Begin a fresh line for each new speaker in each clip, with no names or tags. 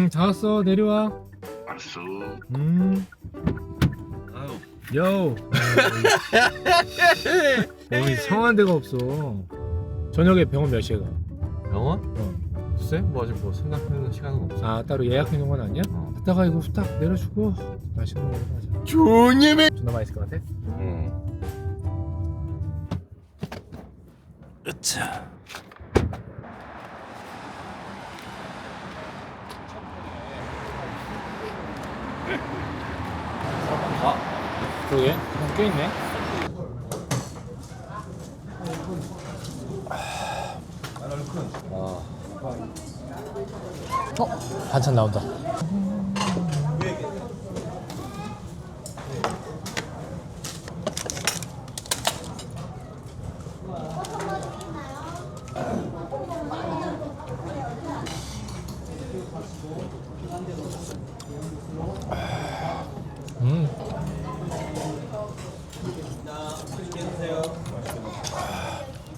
음, 다 왔어. 내려와.
알았어.
음.
아유.
요. 몸이 성한 데가 없어. 저녁에 병원 몇 시에 가?
병원?
어.
글쎄 뭐 아직 뭐 생각하는 시간은 없어
아 따로 예약해 놓은 건 아니야?
어.
갔다가 이거 후딱 내려주고 맛있는 거 먹자.
주님의
존나 맛있을 것 같아?
응 으차
그러게. 꽤 있네.
아
어? 반찬 나온다. 음.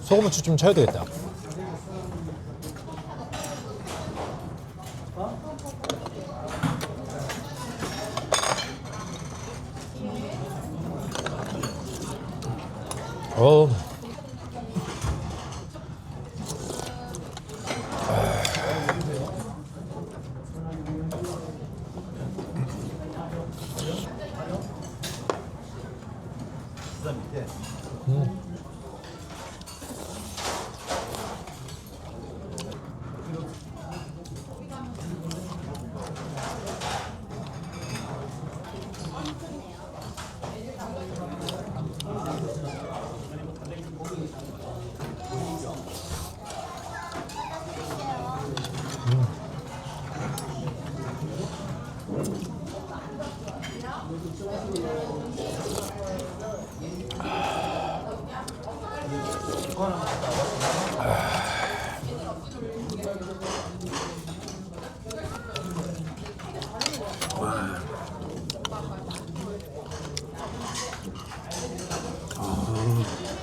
소금 후추 좀 쳐야 되겠다. 어. 음.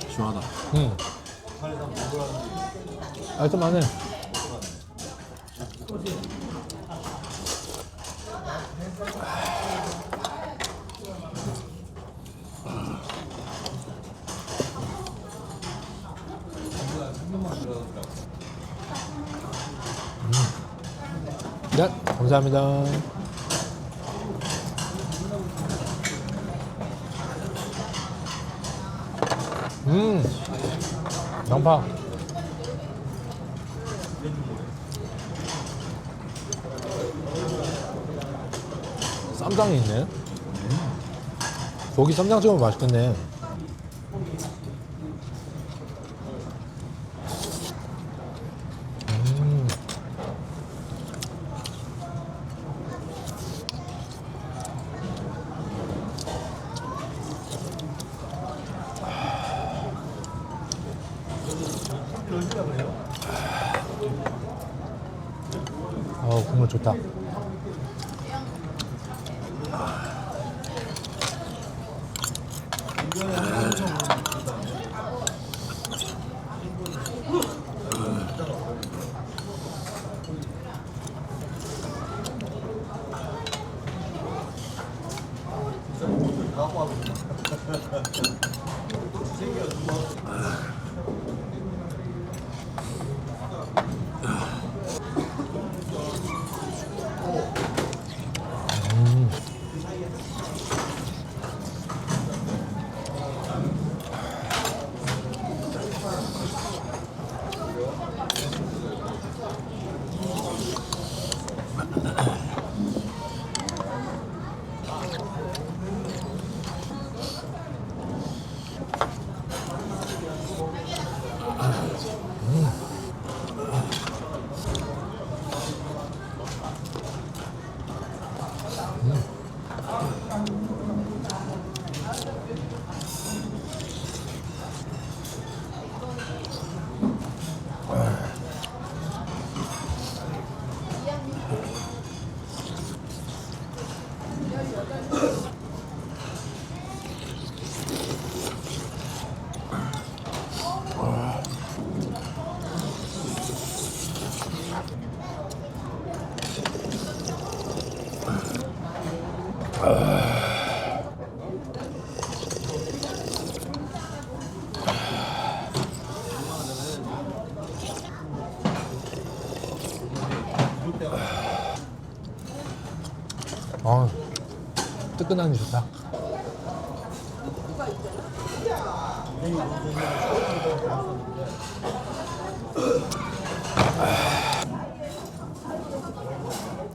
시원하다
응. 깔끔하네. 네, 감사합니다. 음, 양파. 쌈장이 있네. 고기 쌈장 찍으면 맛있겠네. 어 국물 좋다. 음. 아 뜨끈하니 좋다.